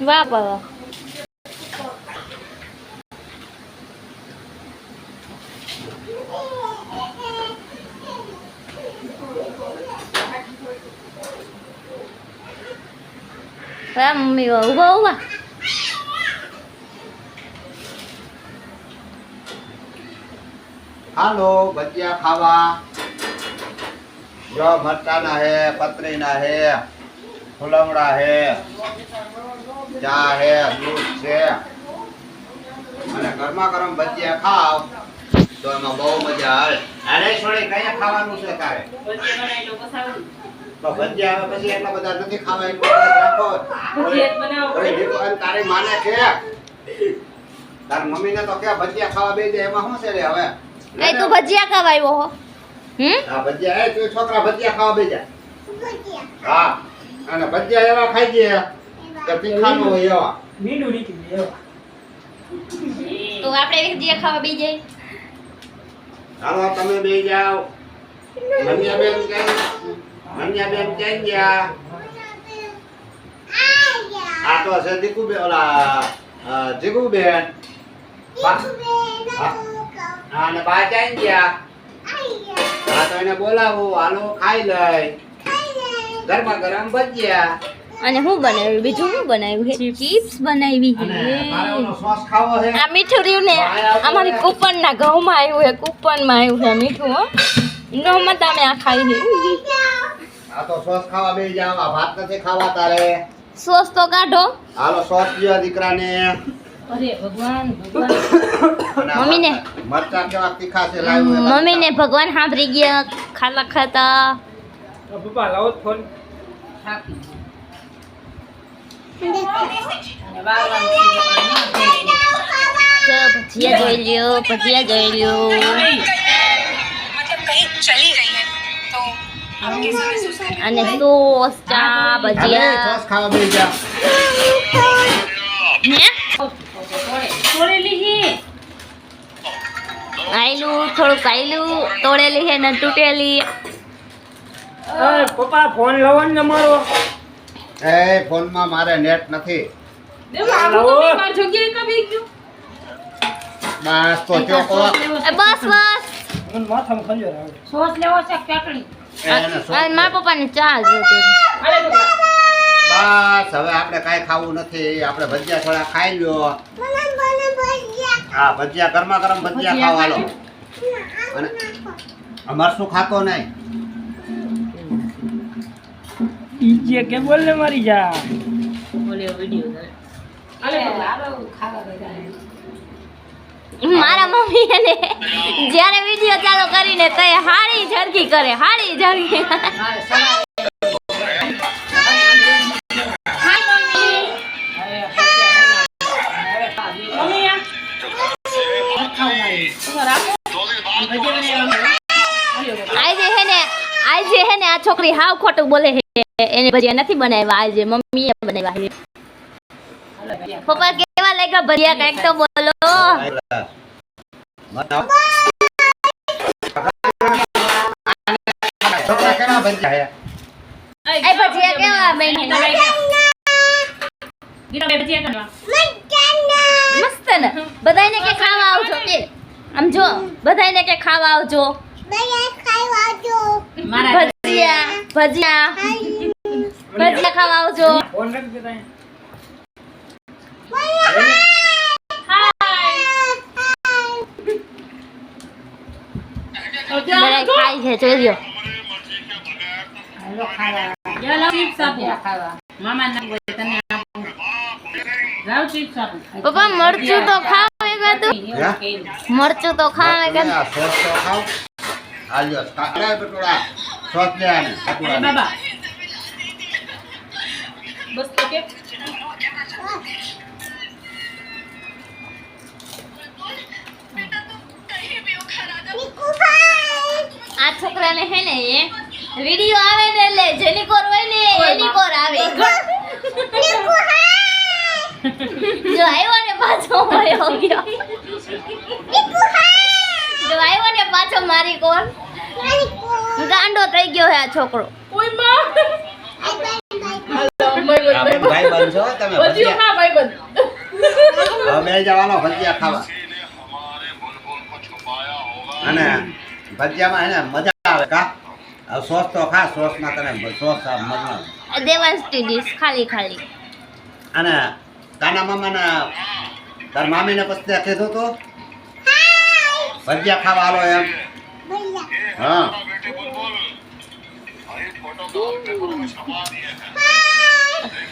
વાહ વાહ વાહ મમ્મી વાહ ઊભા ઊભા હાલો ભજીયા ખાવા. જો મરચાના હે, પતરીના હે, ફુલવડા હે. ચા હે દૂધ છે. અને ગરમા ગરમ ભજીયા ખાવ તો એમાં બહુ મજા આવે. અરે છોડી કયા ખાવાનું છે તારે? તો ભજીયા પછી એટલા બધા નથી ખાવા એટલું રાખો. તારી માને કે તારી મમ્મીને તો કે ભજીયા ખાવા બે જાય એમાં શું છે રે હવે? એ તું ભજીયા ખાવા આવ્યો હો. હમ? હા ભજીયા એ તું છોકરા ભજીયા ખાવા બે હા અને ભજીયા એવા ખાઈ ગયા કે તીખા નો હોય એવા મીંડું નીકળી એવા. તો આપણે ભજીયા ખાવા બી જઈએ હાલો તમે બે જાઓ. મન્યા બેન ક્યાં મન્યા બેન ક્યાં ગયા? આ તો છે દીકુ બે ઓલા જીગુ બેન હા બા જાય ગયા? હા તો એને બોલાવો. હાલો ખાઈ લઈ. ગરમા ગરમ ભજીયા. અને હું બનાવ્યું? બીજું શું બનાવ્યું છે ચિપ્સ બનાવી છે મારે ઓલો સોસ ખાવો છે. આ મીઠું રહ્યું ને અમારી કૂપનના ઘઉંમાં આવ્યું છે કૂપનમાં આવ્યું છે મીઠું હો. ઘઉંમાં તમે આ ખાઈ આ તો સોસ ખાવા બે જાવ ભાત નથી ખાવા તારે. સોસ તો કાઢો. હાલો સોસ પીવા દીકરાને. અરે ભગવાન મમ્મીને. મરચાં કેવા તીખા છે લાવ્યું એ ભગવાન સાંભળી ગયા ખાલા ખાતા. પપ્પા લાવો ફોન થાકી તો ભજીયા જોઈ લ્યો ભજીયા જોઈ લ્યો. અને સોસ ચા ભજીયા. તોડેલી હે. થોડુંક આયલું. તોડેલી હે ને તૂટેલી. પપ્પા ફોન લવો મારો એ ફોનમાં મારે નેટ નથી. બસ તો ચોકો બસ બસ. મને માથામાં ખંજર આવે. સોસ લેવો છે ચટણી? અને મારા પપ્પાને ચા જોતી બસ. હવે આપણે કાંઈ ખાવું નથી. આપણે ભજીયા થોડા ખાઈ લ્યો. હા ભજીયા ગરમા ગરમ ભજીયા ખાવા લો. અને મરસું ખાતો નહીં? ઈજે કે બોલ મારી જા. મારા મમ્મી એને જ્યારે વીડિયો ચાલુ કરીને કહે હાડી ઝરકી કરે હાડી ઝરકી આજે હે ને આજે હે ને આ છોકરી હાવ ખોટું બોલે છે. એને ભજીયા નથી બનાવ્યા આજે મમ્મીએ બનાવ્યા છે. પપ્પા કેવા લાગ્યા ભજીયા કંઈક તો બોલો. છોકરા કેવા ભજીયા હે એ ભજીયા કેવા બન્યા મસ્ત ને બધાયને કે ખાવા આવજો. આમ જો બધાયને કે ખાવા આવજો. ભજીયા ભજીયા. ભજીયા ખાવા આવજો ફોન રખ દેતા બધા ખાય છે જોજો પપ્પા મરચું તો ખાવ એક મરચું તો ખાવ. એક સોસ તો ખાવ કાકડા સોસ લે આને બટુડા આ છોકરાને હે ને એ વિડિયો આવે ને એટલે જેની કોર હોય ને એની કોર આવે જો આવ્યો ને પાછો વયો ગયો જો આવ્યો ને પાછો મારી કોર ગાંડો થઈ ગયો હે આ છોકરો હાલો આ ભાઈ બન છો તમે ભજીયા. હવે જવાનો ભજીયા ખાવા. અને ભજીયામાં એને મજા આવે કા? હવે સોસ તો ખા સોસમાં તને સોસ મજા દેવાંશ ખાલી ખાલી. અને તાના મામાને તાર મામીને પછી કીધું તું? ભજીયા ખાવા હાલો એમ. હા.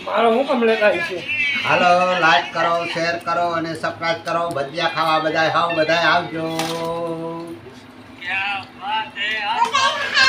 મારો હું કમ લેતા છે. હાલો લાઈક કરો શેર કરો અને સબસ્ક્રાઇબ કરો. ભજીયા ખાવા બધાય હાવ બધાય આવજો. ક્યાં વાત હે.